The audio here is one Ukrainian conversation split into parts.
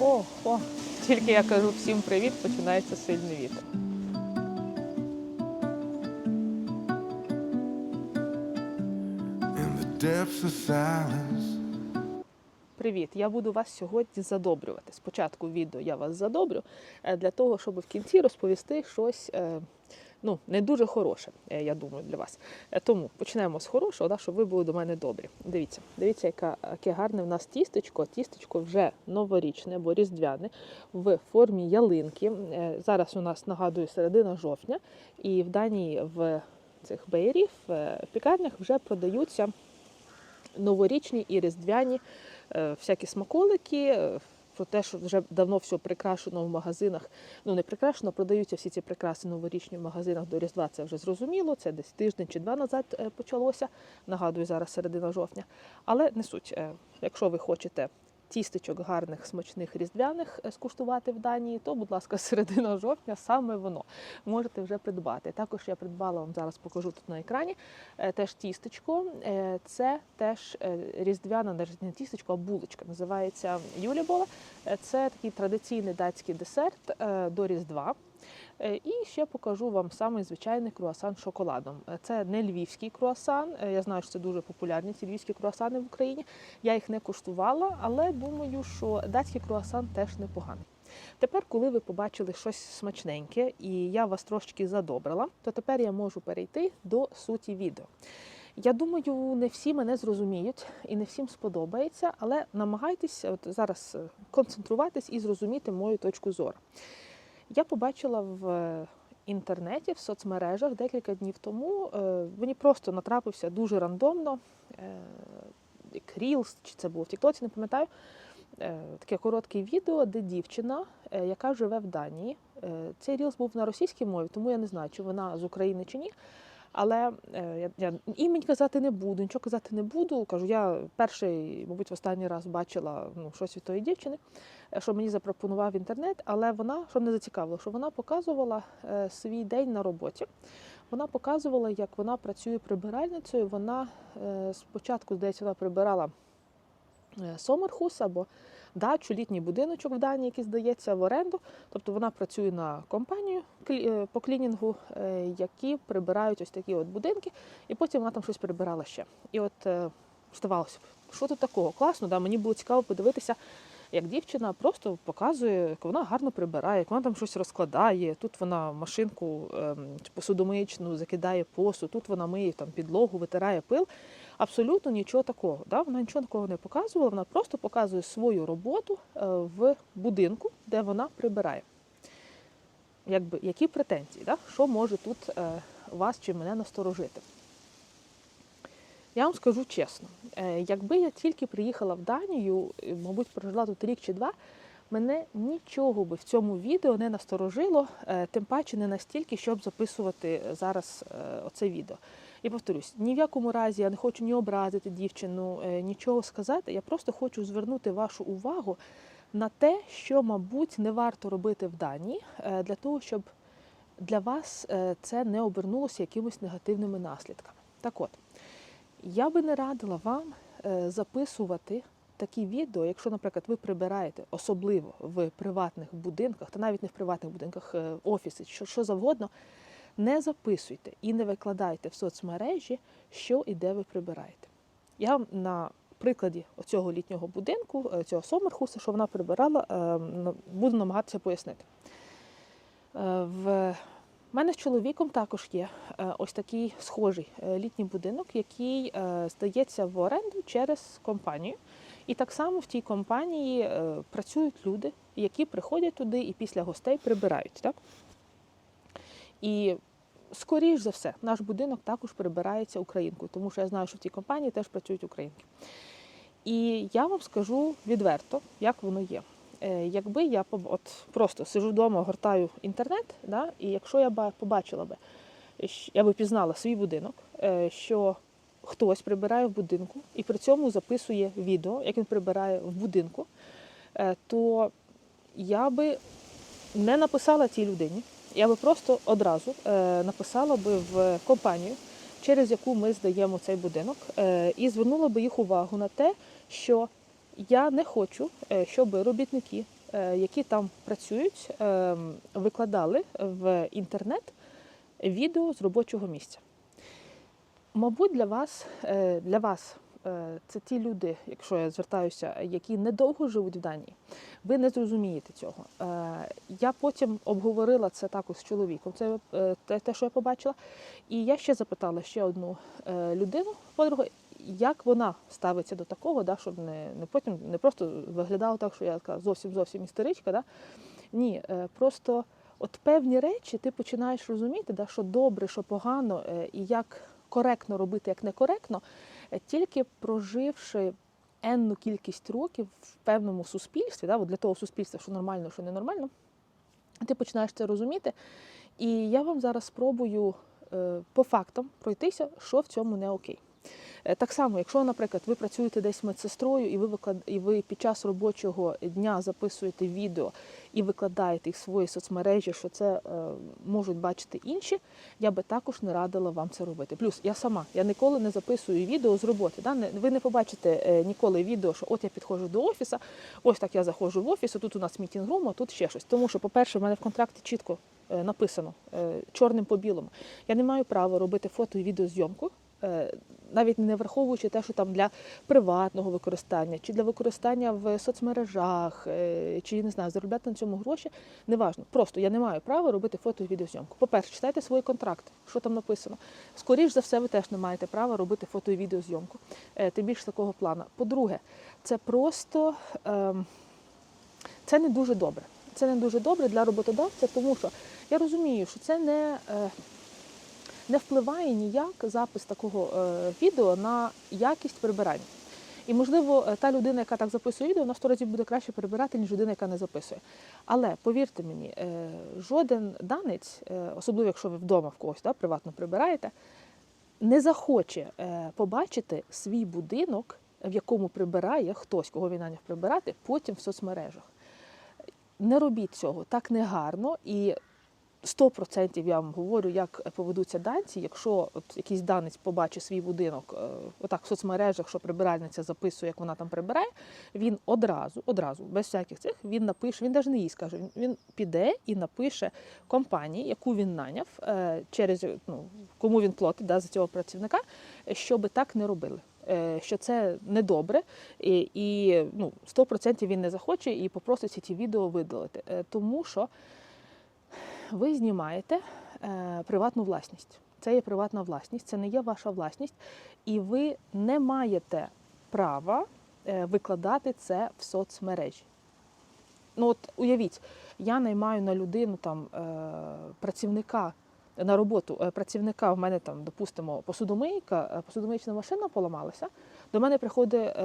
О, о, тільки я кажу всім привіт, починається сильний вітер. Привіт! Я буду вас сьогодні задобрювати. Спочатку відео я вас задобрю е, для того, щоб в кінці розповісти щось е, ну, не дуже хороше, е, я думаю, для вас. Е, Тому почнемо з хорошого, да, щоб ви були до мене добрі. Дивіться, дивіться, яка, яке гарне в нас тістечко. Тістечко вже новорічне або різдвяне в формі ялинки. Е, Зараз у нас нагадую середина жовтня, і в Данії в цих беєрів в пікарнях вже продаються новорічні і різдвяні всякі смаколики. Про те, що вже давно все прикрашено в магазинах. Ну не прикрашено, продаються всі ці прикраси новорічні в магазинах до Різдва. Це вже зрозуміло. Це десь тиждень чи два назад е, почалося. Нагадую, зараз середина жовтня. Але не суть. Е, Якщо ви хочете тістечок гарних, смачних різдвяних е, скуштувати в Данії, то, будь ласка, середина жовтня саме воно можете вже придбати. Також я придбала вам зараз покажу тут на екрані. е, Теж тістечко. Е, Це теж різдвяна навіть не тістечко, а булочка. Називається Юлібола. Це такий традиційний датський десерт до Різдва. Е, І ще покажу вам самий звичайний круасан з шоколадом. Е, Це не львівський круасан. Е, Я знаю, що це дуже популярні ці львівські круасани в Україні. Я їх не куштувала, але думаю, що датський круасан теж непоганий. Тепер, коли ви побачили щось смачненьке і я вас трошки задобрила, то тепер я можу перейти до суті відео. Я думаю, не всі мене зрозуміють і не всім сподобається, але намагайтеся от зараз концентруватись і зрозуміти мою точку зору. Я побачила в інтернеті, в соцмережах декілька днів тому. е, Мені просто натрапився дуже рандомно, е, Reels, чи це було в Тіктоці, не пам'ятаю. е, Таке коротке відео, де дівчина, яка живе в Данії. Цей рілс був на російській мові, тому я не знаю, чи вона з України чи ні. Але е, я, я імінь казати не буду, нічого казати не буду. Кажу, я перший, мабуть, останній раз бачила ну, щось від тої дівчини, е, що мені запропонував інтернет, але вона, що не зацікавило, що вона показувала е, свій день на роботі. Вона показувала, як вона працює прибиральницею. Вона спочатку, здається, вона прибирала Сомерхус або дачу, літній будиночок в Данії, який здається в оренду. Тобто вона працює на компанію е, по клінінгу, е, які прибирають ось такі от будинки, і потім вона там щось прибирала ще. І от е, здавалося б, що тут такого? Класно, да? мені було цікаво подивитися, як дівчина просто показує, як вона гарно прибирає, як вона там щось розкладає. Тут вона машинку ем, посудомиючну закидає посуд, тут вона миє там підлогу, витирає пил. Абсолютно нічого такого. Да? Вона нічого такого не показувала, вона просто показує свою роботу е, в будинку, де вона прибирає. Якби, які претензії? Да? Що може тут е, вас чи мене насторожити? Я вам скажу чесно, е, якби я тільки приїхала в Данію, мабуть, прожила тут рік чи два, мене нічого би в цьому відео не насторожило, тим паче не настільки, щоб записувати зараз оце відео. І повторюсь, ні в якому разі я не хочу ні образити дівчину, е, нічого сказати. Я просто хочу звернути вашу увагу на те, що, мабуть, не варто робити в Данії е, для того, щоб для вас е, це не обернулося якимось негативними наслідками. Так от, я би не радила вам записувати такі відео, якщо, наприклад, ви прибираєте особливо в приватних будинках, та навіть не в приватних будинках, офіси, що, що завгодно, не записуйте і не викладайте в соцмережі, що і де ви прибираєте. Я на прикладі цього літнього будинку, е, цього Сомерхуса, що вона прибирала, е, буду намагатися пояснити. Е, В мене з чоловіком також є ось такий схожий літній будинок, який здається в оренду через компанію. І так само в тій компанії працюють люди, які приходять туди і після гостей прибирають. Так? І скоріш за все, наш будинок також прибирається українкою, тому що я знаю, що в тій компанії теж працюють українки. І я вам скажу відверто, як воно є. Е, Якби я от просто сижу вдома, гортаю інтернет, да, і якщо я ба- побачила би, я би пізнала свій будинок, е, що хтось прибирає в будинку і при цьому записує відео, як він прибирає в будинку, е, то я би не написала цій людині. Я би просто одразу е, написала би в компанію, через яку ми здаємо цей будинок, е, і звернула би їх увагу на те, що я не хочу, е, щоб робітники які там працюють, викладали в інтернет відео з робочого місця. Мабуть, для вас, для вас це ті люди, якщо я звертаюся, які недовго живуть в Данії, ви не зрозумієте цього. Е, Я потім обговорила це також з чоловіком. Це е, те, що я побачила. І я ще запитала ще одну е, людину, подругу, як вона ставиться до такого, да, щоб не, не потім не просто виглядало так, що я така зовсім зовсім істеричка. Да? Ні, е, просто от певні речі ти починаєш розуміти, да, що добре, що погано, е, і як коректно робити, як некоректно, е, тільки проживши енну кількість років в певному суспільстві, да, для того суспільства, що нормально, що ненормально, ти починаєш це розуміти. І я вам зараз спробую е, по фактам пройтися, що в цьому не окей. Е, Так само, якщо, наприклад, ви працюєте десь медсестрою, і ви виклад... і ви під час робочого дня записуєте відео і викладаєте їх в свої соцмережі, що це е, можуть бачити інші, я би також не радила вам це робити. Плюс я сама я ніколи не записую відео з роботи. Да? Ви не побачите е, ніколи відео, що от я підходжу до офісу, ось так я заходжу в офіс, тут у нас мітінг-рум, а тут ще щось. Тому що, по-перше, в мене в контракті чітко е, написано чорним по білому. Я не маю права робити фото і відеозйомку. Е, Навіть не враховуючи те, що там для приватного використання, чи для використання в соцмережах, е, чи не знаю, заробляти на цьому гроші, неважно. Просто я не маю права робити фото і відеозйомку. По-перше, читайте свої контракти, що там написано. Скоріш за все, ви теж не маєте права робити фото і відеозйомку. Е, Тим більше такого плану. По-друге, це просто ем, це не дуже добре. Це не дуже добре для роботодавця, тому що я розумію, що це не. Не впливає ніяк запис такого е, відео на якість прибирання. І, можливо, е, та людина, яка так записує відео, вона в сто разів буде краще прибирати, ніж людина, яка не записує. Але повірте мені, е, жоден данець, особливо якщо ви вдома в когось да, приватно прибираєте, не захоче побачити свій будинок, в якому прибирає хтось, кого він наняв прибирати, потім в соцмережах. Не робіть цього, так не гарно і 100% я вам говорю, як поведуться данці, якщо от якийсь данець побачить свій будинок е, отак в соцмережах, що прибиральниця записує, як вона там прибирає, він одразу, одразу, без всяких цих, він напише, він навіть не їй скаже, він, піде і напише компанії, яку він наняв, е, через ну, кому він платить да, за цього працівника, щоб так не робили. Е, Що це недобре, і, і ну, 100% він не захоче і попросить ці відео видалити. Е, Тому що ви знімаєте е, приватну власність. Це є приватна власність, це не є ваша власність, і ви не маєте права е, викладати це в соцмережі. Ну от уявіть, я наймаю на людину там е, працівника на роботу працівника. В мене там, допустимо, посудомийка, посудомиючна машина поламалася. До мене приходить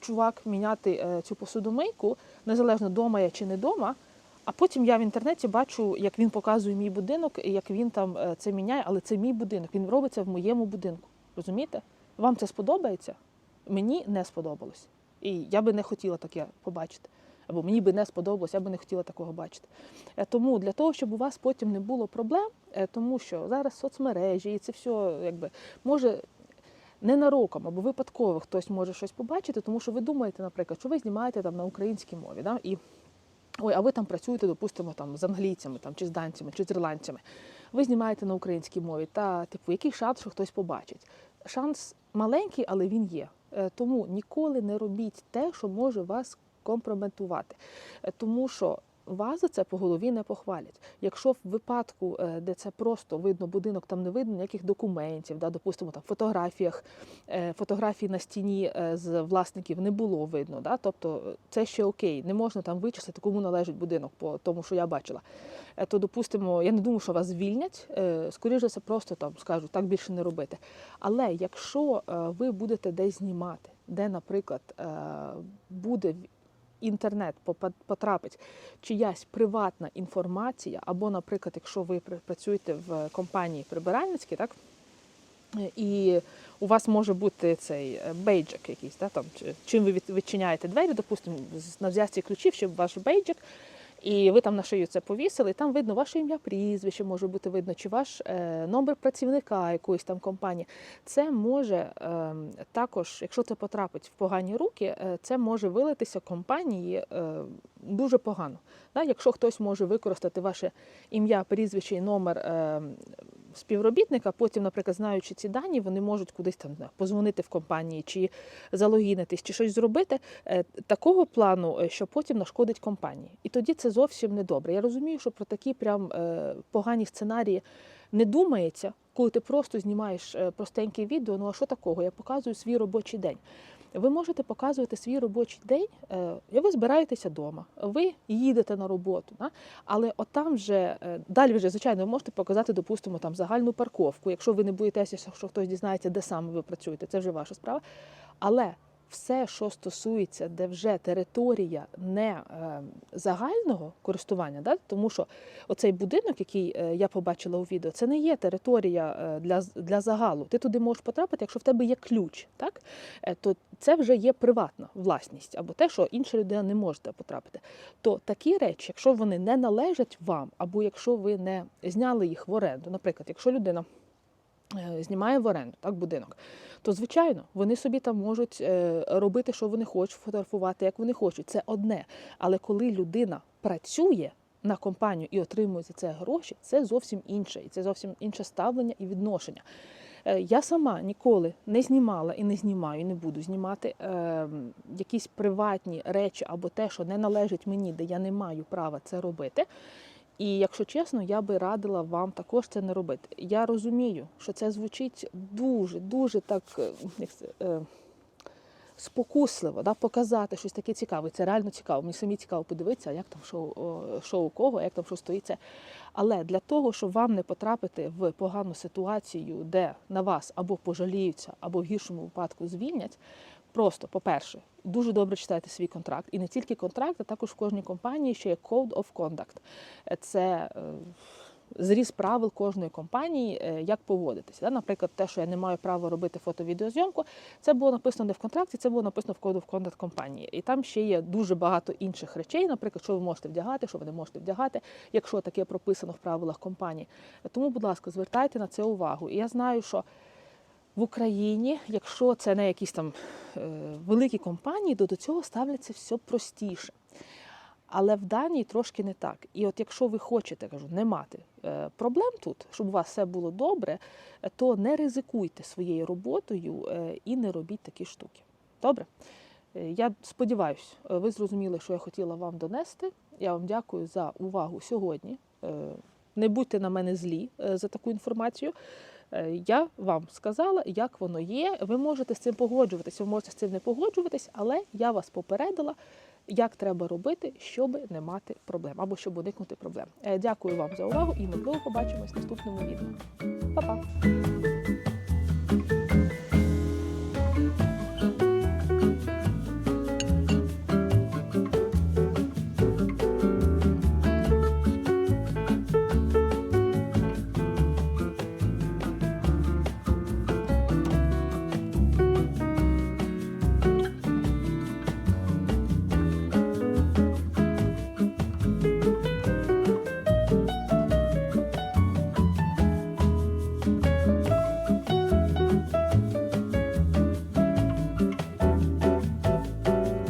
чувак міняти цю посудомийку, незалежно дома я чи не дома. А потім я в інтернеті бачу, як він показує мій будинок, і як він там е, це міняє, але це мій будинок. Він робиться в моєму будинку. Розумієте? Вам це сподобається? Мені не сподобалось. І я би не хотіла таке побачити. Або мені би не сподобалось, я би не хотіла такого бачити. Е, Тому для того, щоб у вас потім не було проблем, е, тому що зараз соцмережі і це все якби може ненароком або випадково хтось може щось побачити, тому що ви думаєте, наприклад, що ви знімаєте там на українській мові, да? і ой, а ви там працюєте, допустимо, там з англійцями, там чи з данцями, чи з ірландцями. Ви знімаєте на українській мові, та типу, який шанс, що хтось побачить? Шанс маленький, але він є. Е, Тому ніколи не робіть те, що може вас компрометувати. Е, Тому що вас за це по голові не похвалять. Якщо в випадку, е, де це просто видно будинок, там не видно ніяких документів, да, допустимо, там фотографіях, е, фотографії на стіні е, з власників не було видно. Да, тобто це ще окей, не можна там вичислити, кому належить будинок, по тому, що я бачила. То, допустимо, я не думаю, що вас звільнять. Скоріше все, просто там скажуть, так більше не робити. Але якщо ви будете десь знімати, де, наприклад, буде інтернет потрапить чиясь приватна інформація, або, наприклад, якщо ви працюєте в компанії прибиральницькій, так? І у вас може бути цей е, бейджик якийсь, да, там, чим ви відчиняєте двері, допустимо, на зв'язці ключів, щоб ваш бейджик, І ви там на шию це повісили, і там видно ваше ім'я, прізвище може бути видно, чи ваш е, номер працівника якоїсь там компанії. Це може е, також, якщо це потрапить в погані руки, е, це може вилитися компанії е, дуже погано. Якщо хтось може використати ваше ім'я, прізвище і номер е, співробітника, потім, наприклад, знаючи ці дані, вони можуть кудись там позвонити в компанії чи залогінитись, чи щось зробити е, такого плану, е, що потім нашкодить компанії. І тоді це зовсім не добре. Я розумію, що про такі прям е, погані сценарії не думається, коли ти просто знімаєш простеньке відео. Ну а що такого? Я показую свій робочий день. Ви можете показувати свій робочий день, е, і ви збираєтеся вдома, ви їдете на роботу, Але але там вже е, далі вже, звичайно, ви можете показати, допустимо, там загальну парковку, якщо ви не боїтеся, що хтось дізнається, де саме ви працюєте, це вже ваша справа. Але все, що стосується, де вже територія не е, загального користування, да? тому що оцей будинок, який е, я побачила у відео, це не є територія е, для, для загалу. Ти туди можеш потрапити, якщо в тебе є ключ, так? То це вже є приватна власність або те, що інша людина не може потрапити. То такі речі, якщо вони не належать вам, або якщо ви не зняли їх в оренду, наприклад, якщо людина знімає в оренду так, будинок, то звичайно вони собі там можуть е, робити, що вони хочуть, фотографувати, як вони хочуть. Це одне. Але коли людина працює на компанію і отримує за це гроші, це зовсім інше, і це зовсім інше ставлення і відношення. Е, Я сама ніколи не знімала і не знімаю, і не буду знімати е, якісь приватні речі або те, що не належить мені, де я не маю права це робити. І якщо чесно, я би радила вам також це не робити. Я розумію, що це звучить дуже, дуже так е, як це, е, спокусливо, да, показати щось таке цікаве. Це реально цікаво. Мені самі цікаво подивитися, як там о, що у кого, як там що стоїться. Але для того, щоб вам не потрапити в погану ситуацію, де на вас або пожаліються, або в гіршому випадку звільнять. Просто, по-перше, дуже добре читайте свій контракт. І не тільки контракт, а також в кожній компанії ще є Code of Conduct. Е, Це е, зріз правил кожної компанії, е, як поводитися. Наприклад, те, що я не маю права робити фото-відеозйомку, це було написано не в контракті, це було написано в Code of Conduct компанії. І там ще є дуже багато інших речей, наприклад, що ви можете вдягати, що ви не можете вдягати, якщо таке прописано в правилах компанії. Тому, будь ласка, звертайте на це увагу. І я знаю, що в Україні, якщо це не якісь там е, великі компанії, то до цього ставляться все простіше. Але в Данії трошки не так. І от якщо ви хочете кажу, не мати е, проблем тут, щоб у вас все було добре, то не ризикуйте своєю роботою е, і не робіть такі штуки. Добре? Я сподіваюся, ви зрозуміли, що я хотіла вам донести. Я вам дякую за увагу сьогодні. Не будьте на мене злі за таку інформацію. Е, Я вам сказала, як воно є. Ви можете з цим погоджуватися, ви можете з цим не погоджуватись, але я вас попередила, як треба робити, щоб не мати проблем або щоб уникнути проблем. Е, Дякую вам за увагу і можливо побачимось в наступному відео. Па-па!